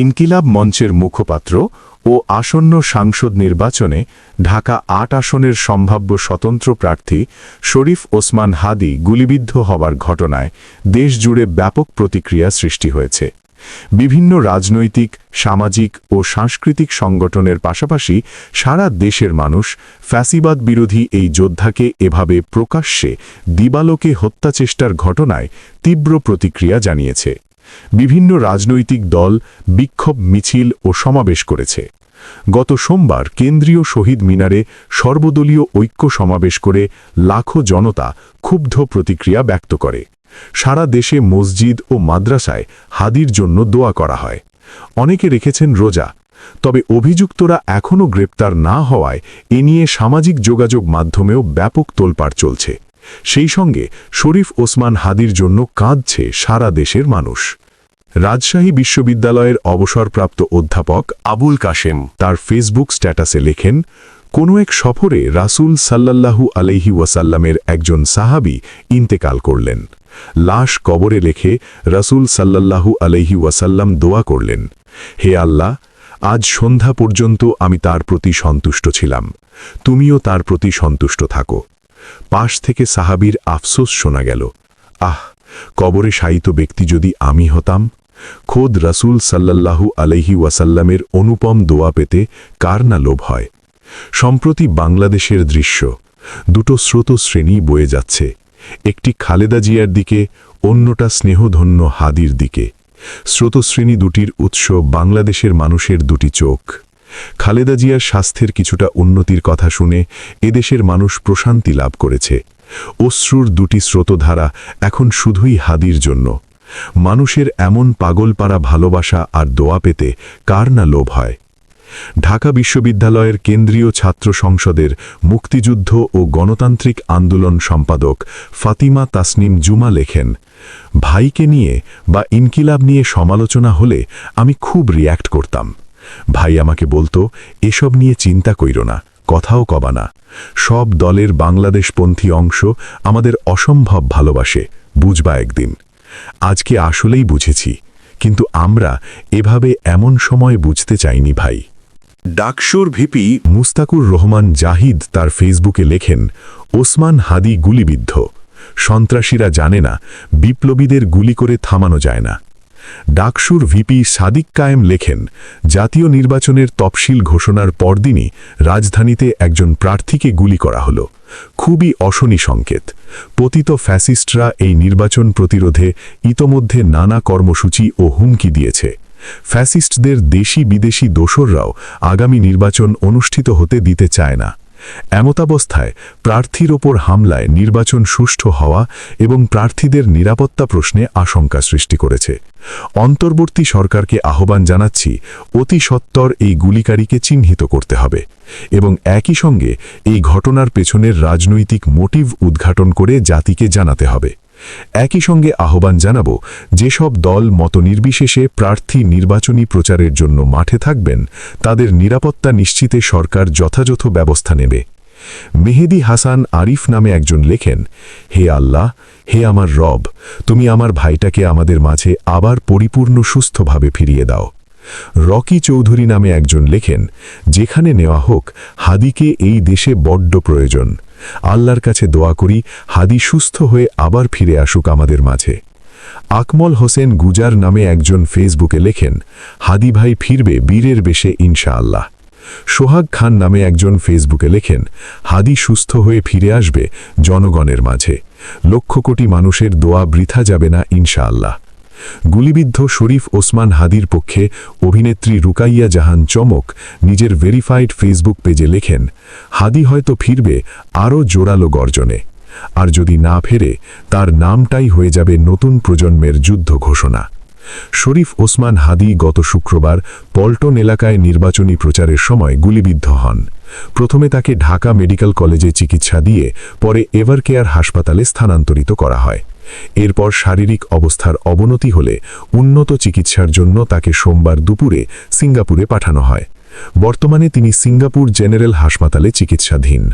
ইনকিলাব মঞ্চের মুখপাত্র ও আসন্ন সাংসদ নির্বাচনে ঢাকা আট আসনের সম্ভাব্য স্বতন্ত্র প্রার্থী শরীফ ওসমান হাদি গুলিবিদ্ধ হবার ঘটনায় দেশজুড়ে ব্যাপক প্রতিক্রিয়া সৃষ্টি হয়েছে। বিভিন্ন রাজনৈতিক, সামাজিক ও সাংস্কৃতিক সংগঠনের পাশাপাশি সারা দেশের মানুষ ফ্যাসিবাদ বিরোধী এই যোদ্ধাকে এভাবে প্রকাশ্যে দিবালোকে হত্যাচেষ্টার ঘটনায় তীব্র প্রতিক্রিয়া জানিয়েছে। বিভিন্ন রাজনৈতিক দল বিক্ষোভ, মিছিল ও সমাবেশ করেছে। গত সোমবার কেন্দ্রীয় শহীদ মিনারে সর্বদলীয় ঐক্য সমাবেশ করে লাখো জনতা ক্ষুব্ধ প্রতিক্রিয়া ব্যক্ত করে। সারা দেশে মসজিদ ও মাদ্রাসায় হাদির জন্য দোয়া করা হয়। অনেকে রেখেছেন রোজা। তবে অভিযুক্তরা এখনও গ্রেপ্তার না হওয়ায় এ নিয়ে সামাজিক যোগাযোগ মাধ্যমেও ব্যাপক তোলপাড় চলছে। সেই সঙ্গে শরীফ ওসমান হাদির জন্য কাঁদছে সারা দেশের মানুষ। রাজশাহী বিশ্ববিদ্যালয়ের অবসরপ্রাপ্ত অধ্যাপক আবুল কাশেম তার ফেসবুক স্ট্যাটাসে লেখেন, কোনো এক সফরে রাসূল সাল্লাল্লাহু আলাইহি ওয়াসাল্লামের একজন সাহাবি ইন্তেকাল করলেন। লাশ কবরে লেখে রাসূল সাল্লাল্লাহু আলাইহি ওয়াসাল্লাম দোয়া করলেন, হে আল্লাহ, আজ সন্ধ্যা পর্যন্ত আমি তার প্রতি সন্তুষ্ট ছিলাম। তুমিও তার প্রতি সন্তুষ্ট থাকো। পাশ থেকে সাহাবির আফসোস শোনা গেল। আহ, কবরে শায়িত ব্যক্তি যদি আমি হতাম? খোদ রাসূল সাল্লাল্লাহু আলাইহি ওয়াসাল্লামের অনুপম দোয়া পেতে কার না লোভ হয়? সম্প্রতি বাংলাদেশের দৃশ্য, দুটো স্রোত শ্রেণি বয়ে যাচ্ছে। একটি খালেদা জিয়ার দিকে, অন্যটা স্নেহধন্য হাদির দিকে। স্রোতশ্রেণী দুটির উৎস বাংলাদেশের মানুষের দুটি চোখ। খালেদা জিয়ার স্বাস্থ্যের কিছুটা উন্নতির কথা শুনে এদেশের মানুষ প্রশান্তি লাভ করেছে। অশ্রুর দুটি স্রোতধারা এখন শুধুই হাদির জন্য। মানুষের এমন পাগলপাড়া ভালোবাসা আর দোয়া পেতে কার না লোভ হয়? ঢাকা বিশ্ববিদ্যালয়ের কেন্দ্রীয় ছাত্র সংসদের মুক্তিযুদ্ধ ও গণতান্ত্রিক আন্দোলন সম্পাদক ফাতিমা তাসনিম জুমা লেখেন, ভাইকে নিয়ে বা ইনকিলাব নিয়ে সমালোচনা হলে আমি খুব রিয়্যাক্ট করতাম। ভাই আমাকে বলতো, এসব নিয়ে চিন্তা কইর না, কথাও কবানা সব দলের বাংলাদেশপন্থী অংশ আমাদের অসম্ভব ভালোবাসে, বুঝবা একদিন। আজকে আসলেই বুঝেছি, কিন্তু আমরা এভাবে এমন সময় বুঝতে চাইনি ভাই। ডাকসুর ভিপি মুস্তাকুর রহমান জাহিদ তার ফেসবুকে লেখেন, ওসমান হাদি গুলিবিদ্ধ। সন্ত্রাসীরা জানে না, বিপ্লবীদের গুলি করে থামানো যায় না। ডাকসুর ভিপি সাদিক কায়েম লেখেন, জাতীয় নির্বাচনের তফসিল ঘোষণার পরদিনই রাজধানীতে একজন প্রার্থীকে গুলি করা হল। খুবই অশনি সংকেত। পতিত ফ্যাসিস্টরা এই নির্বাচন প্রতিরোধে ইতোমধ্যে নানা কর্মসূচি ও হুমকি দিয়েছে। ফ্যাসিস্টদের দেশি বিদেশি দোসররাও আগামী নির্বাচন অনুষ্ঠিত হতে দিতে চায় না। এমতাবস্থায় প্রার্থীর ওপর হামলায় নির্বাচন সুষ্ঠু হওয়া এবং প্রার্থীদের নিরাপত্তা প্রশ্নে আশঙ্কা সৃষ্টি করেছে। অন্তর্বর্তী সরকারকে আহ্বান জানাচ্ছি, অতি সত্বর এই গুলিকারীকে চিহ্নিত করতে হবে এবং একই সঙ্গে এই ঘটনার পেছনের রাজনৈতিক মোটিভ উদ্ঘাটন করে জাতিকে জানাতে হবে। একই সঙ্গে আহ্বান জানাব, যেসব দল মত নির্বিশেষে প্রার্থী নির্বাচনী প্রচারের জন্য মাঠে থাকবেন, তাদের নিরাপত্তা নিশ্চিতে সরকার যথাযথ ব্যবস্থা নেবে। মেহেদি হাসান আরিফ নামে একজন লেখেন, হে আল্লাহ, হে আমার রব, তুমি আমার ভাইটাকে আমাদের মাঝে আবার পরিপূর্ণ সুস্থভাবে ফিরিয়ে দাও। রকি চৌধুরী নামে একজন লেখেন, যেখানে নেওয়া হোক, হাদিকে এই দেশে বড্ড প্রয়োজন। আল্লাহর কাছে দোয়া করি, হাদি সুস্থ হয়ে আবার ফিরে আসুক আমাদের মাঝে। আকমল হোসেন গুজার নামে একজন ফেসবুকে লেখেন, হাদি ভাই ফিরবে বীরের বেশে ইনশাআল্লাহ। সোহাগ খান নামে একজন ফেসবুকে লেখেন, হাদি সুস্থ হয়ে ফিরে আসবে জনগণের মাঝে। লক্ষ কোটি মানুষের দোয়া বৃথা যাবে না ইনশাআল্লাহ। গুলিবিদ্ধ শরীফ ওসমান হাদির পক্ষে অভিনেত্রী রুকাইয়া জাহান চমক নিজের ভেরিফাইড ফেসবুক পেজে লেখেন, হাদি হয়তো ফিরবে আরও জোরালো গর্জনে। আর যদি না ফেরে, তার নামটাই হয়ে যাবে নতুন প্রজন্মের যুদ্ধ ঘোষণা। শরীফ ওসমান হাদি গত শুক্রবার পল্টন এলাকায় নির্বাচনী প্রচারের সময় গুলিবিদ্ধ হন। প্রথমে তাকে ঢাকা মেডিকেল কলেজে চিকিৎসা দিয়ে পরে এভারকেয়ার হাসপাতালে স্থানান্তরিত করা হয়। এরপর শারীরিক অবস্থার অবনতি হলে উন্নত চিকিৎসার জন্য তাকে সোমবার দুপুরে সিঙ্গাপুরে পাঠানো হয়। বর্তমানে তিনি সিঙ্গাপুর জেনারেল হাসপাতালে চিকিৎসাধীন।